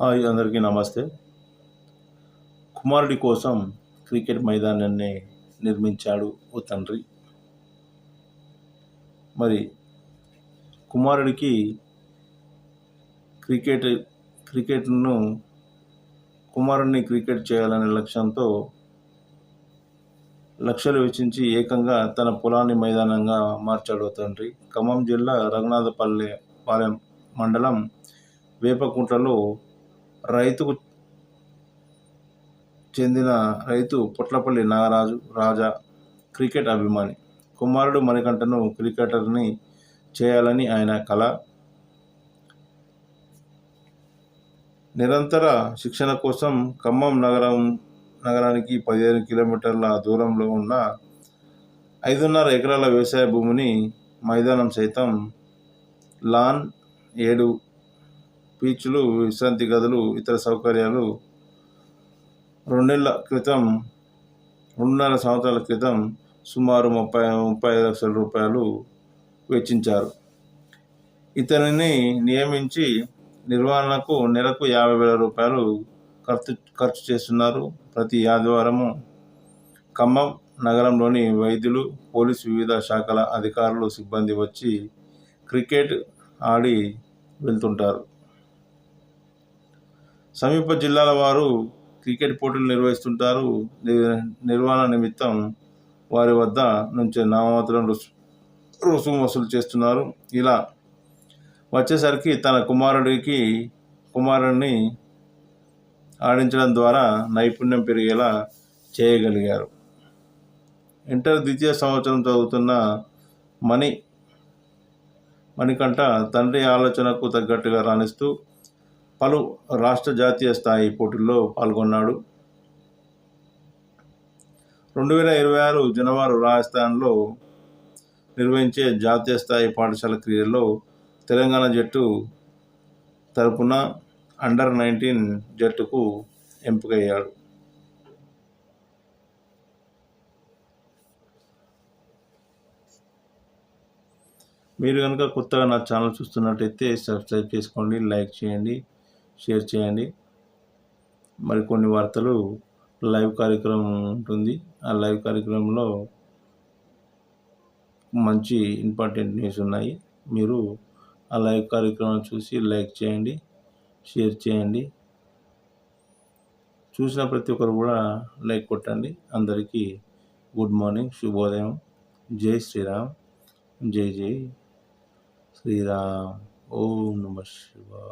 Hi అందరికీ నమస్తే. కుమారుడి కోసం క్రికెట్ మైదానాన్ని నిర్మించాడు ఓ తండ్రి. మరి కుమారుడికి క్రికెట్ క్రికెట్ను కుమారుడిని క్రికెట్ చేయాలనే లక్ష్యంతో లక్షలు వెచ్చించి ఏకంగా తన పొలాన్ని మైదానంగా మార్చాడు తండ్రి. ఖమ్మం జిల్లా రఘునాథపల్లె పాలెం మండలం వేపకుంటలో రైతుకు చెందిన రైతు పొట్లపల్లి నాగరాజు రాజా క్రికెట్ అభిమాని. కుమారుడు మణికంఠను క్రికెటర్ని చేయాలని ఆయన కళ నిరంతర శిక్షణ కోసం ఖమ్మం నగరం నగరానికి పదిహేను కిలోమీటర్ల దూరంలో ఉన్న ఐదున్నర ఎకరాల వ్యవసాయ భూమిని మైదానం సైతం లాన్ ఏడు బీచ్లు విశ్రాంతి గదులు ఇతర సౌకర్యాలు రెండేళ్ళ క్రితం రెండున్నర సంవత్సరాల క్రితం సుమారు ముప్పై ముప్పై ఐదు లక్షల రూపాయలు వెచ్చించారు. ఇతనిని నియమించి నిర్వహణకు నెలకు యాభై వేల రూపాయలు ఖర్చు ఖర్చు చేస్తున్నారు. ప్రతి ఆదివారము ఖమ్మం నగరంలోని వైద్యులు పోలీసు వివిధ శాఖల అధికారులు సిబ్బంది వచ్చి క్రికెట్ ఆడి వెళ్తుంటారు. సమీప జిల్లాల వారు క్రికెట్ పోటీలు నిర్వహిస్తుంటారు. నిర్వహణ నిమిత్తం వారి వద్ద నుంచి నామమాత్రం రుసు రుసుము వసూలు చేస్తున్నారు. ఇలా వచ్చేసరికి తన కుమారుడికి కుమారుడిని ఆడించడం ద్వారా నైపుణ్యం పెరిగేలా చేయగలిగారు. ఇంటర్ ద్వితీయ సంవత్సరం చదువుతున్న మణి మణికంఠ తండ్రి ఆలోచనకు తగ్గట్టుగా రాణిస్తూ పలు రాష్ట్ర జాతీయ స్థాయి పోటీల్లో పాల్గొన్నాడు. రెండు వేల ఇరవై ఆరు జనవరి రాజస్థాన్లో నిర్వహించే జాతీయ స్థాయి పాఠశాల క్రీడల్లో తెలంగాణ జట్టు తరపున అండర్ నైన్టీన్ జట్టుకు ఎంపికయ్యాడు. మీరు కనుక కొత్తగా నా ఛానల్ చూస్తున్నట్టయితే సబ్స్క్రైబ్ చేసుకోండి లైక్ చేయండి. షేర్ చేయండి. మరికొన్ని వార్తలు లైవ్ కార్యక్రమం ఉంటుంది. ఆ లైవ్ కార్యక్రమంలో మంచి ఇంపార్టెంట్ న్యూస్ ఉన్నాయి. మీరు ఆ లైవ్ కార్యక్రమం చూసి లైక్ చేయండి షేర్ చేయండి. చూసిన ప్రతి ఒక్కరు కూడా లైక్ కొట్టండి. అందరికీ గుడ్ మార్నింగ్ శుభోదయం. జై శ్రీరామ్. జై జై శ్రీరామ్. ఓం నమ శివ